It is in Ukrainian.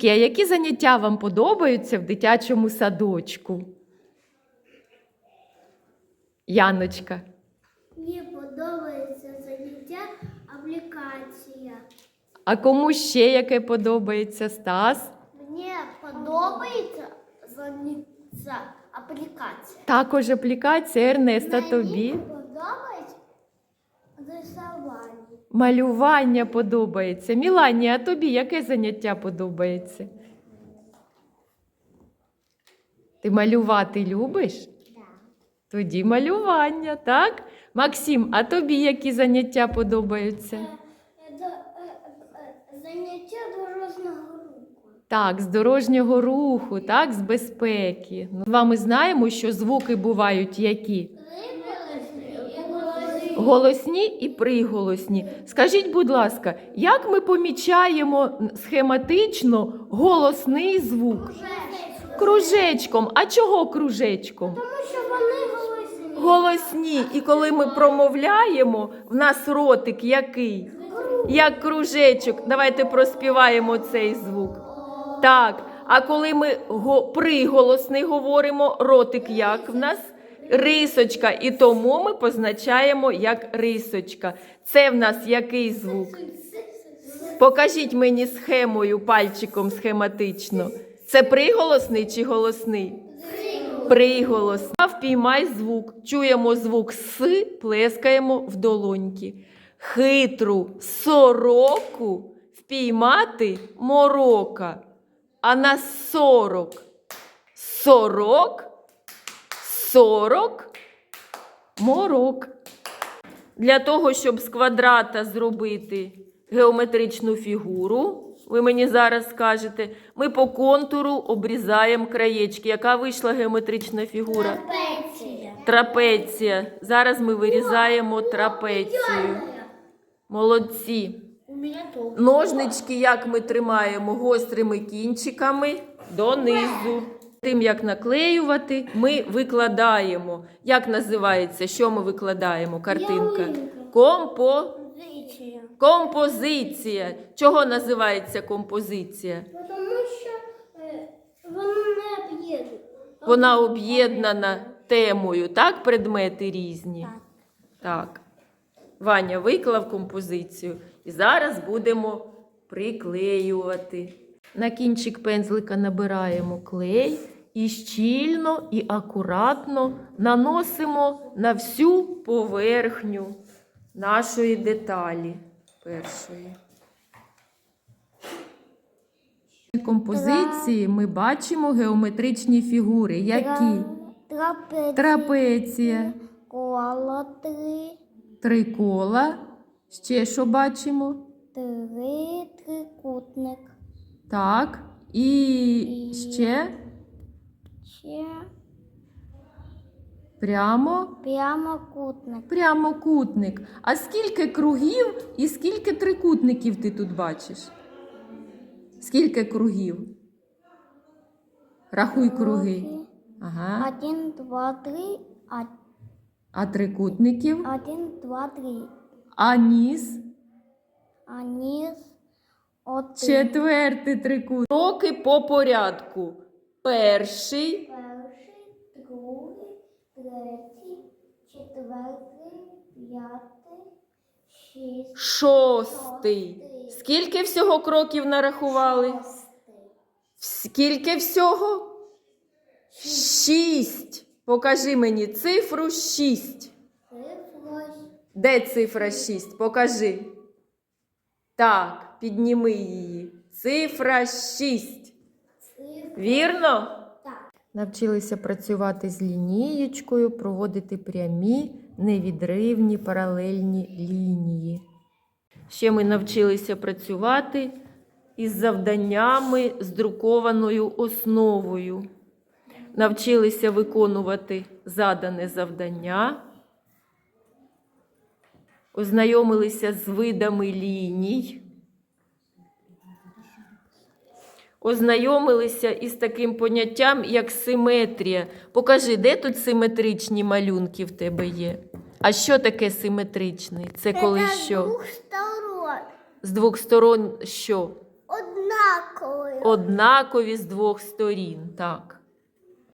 Дітки, а які заняття вам подобаються в дитячому садочку? Яночка. Мені подобається заняття аплікація. А кому ще яке подобається Стас? Мені подобається заняття аплікація. Також аплікація Ернеста тобі. Мені подобається Малювання подобається. Мілані, а тобі яке заняття подобається? Ти малювати любиш? Тоді малювання, так? Максим, а тобі які заняття подобаються? Заняття дорожнього руху. Так, з дорожнього руху, так, з безпеки. Ну, З вами знаємо, що звуки бувають які? Голосні і приголосні. Скажіть, будь ласка, як ми помічаємо схематично голосний звук? Кружечком. А чого кружечком? Тому що вони голосні. Голосні. І коли ми промовляємо, в нас ротик який? Як кружечок. Давайте проспіваємо цей звук. Так. А коли ми приголосний говоримо, ротик як в нас? Рисочка. І тому ми позначаємо як рисочка. Це в нас який звук? Покажіть мені схемою пальчиком схематично. Це приголосний чи голосний? Приголосний. Впіймай звук. Чуємо звук С, плескаємо в долоньки. Хитру сороку впіймати морока. А на сорок. Сорок. Сорок. Морок. Для того, щоб з квадрата зробити геометричну фігуру, ви мені зараз скажете, ми по контуру обрізаємо краєчки. Яка вийшла геометрична фігура? Трапеція. Трапеція. Зараз ми вирізаємо трапецію. Молодці. Ножнички, як ми тримаємо гострими кінчиками донизу. Тим, як наклеювати, ми викладаємо. Як називається? Що ми викладаємо? Картинка. Компо... Позиція. Композиція. Чого називається композиція? Тому що е, воно не об'єднує. Вона об'єднана темою, так? Предмети різні. Так. Ваня виклав композицію. І зараз будемо приклеювати. На кінчик пензлика набираємо клей і щільно і акуратно наносимо на всю поверхню нашої деталі першої. В композиції ми бачимо геометричні фігури. Які? Трапеція. Трапеція. Коло три. Три кола. Ще що бачимо? Три трикутник. Так. І ще Ще прямо прямокутник. прямокутник. А скільки кругів і скільки трикутників ти тут бачиш? Скільки кругів? Рахуй круги. Ага. Один, два, три. а- А трикутників? Один, два, три. А ніс? А низ один. Четвертий трикутник. Кроки по порядку. Перший. Перший, другий, третій, четвертий, п'ятий, шістий, Шостий. Скільки всього кроків нарахували? шостий. Скільки всього? Шість. Покажи мені цифру шість. Цифра Де цифра шість? Покажи. Так, підніми її. Цифра шість. Вірно? Так. Навчилися працювати з лінієчкою, проводити прямі, невідривні паралельні лінії. Ще ми навчилися працювати із завданнями з друкованою основою. Навчилися виконувати задане завдання, ознайомилися з видами ліній. ознайомилися із таким поняттям, як симетрія. Покажи, де тут симетричні малюнки в тебе є? А що таке симетричний? Це коли Це що? двох сторон. З двох сторон що? Одна Однаково. Однакові з двох сторін. Так.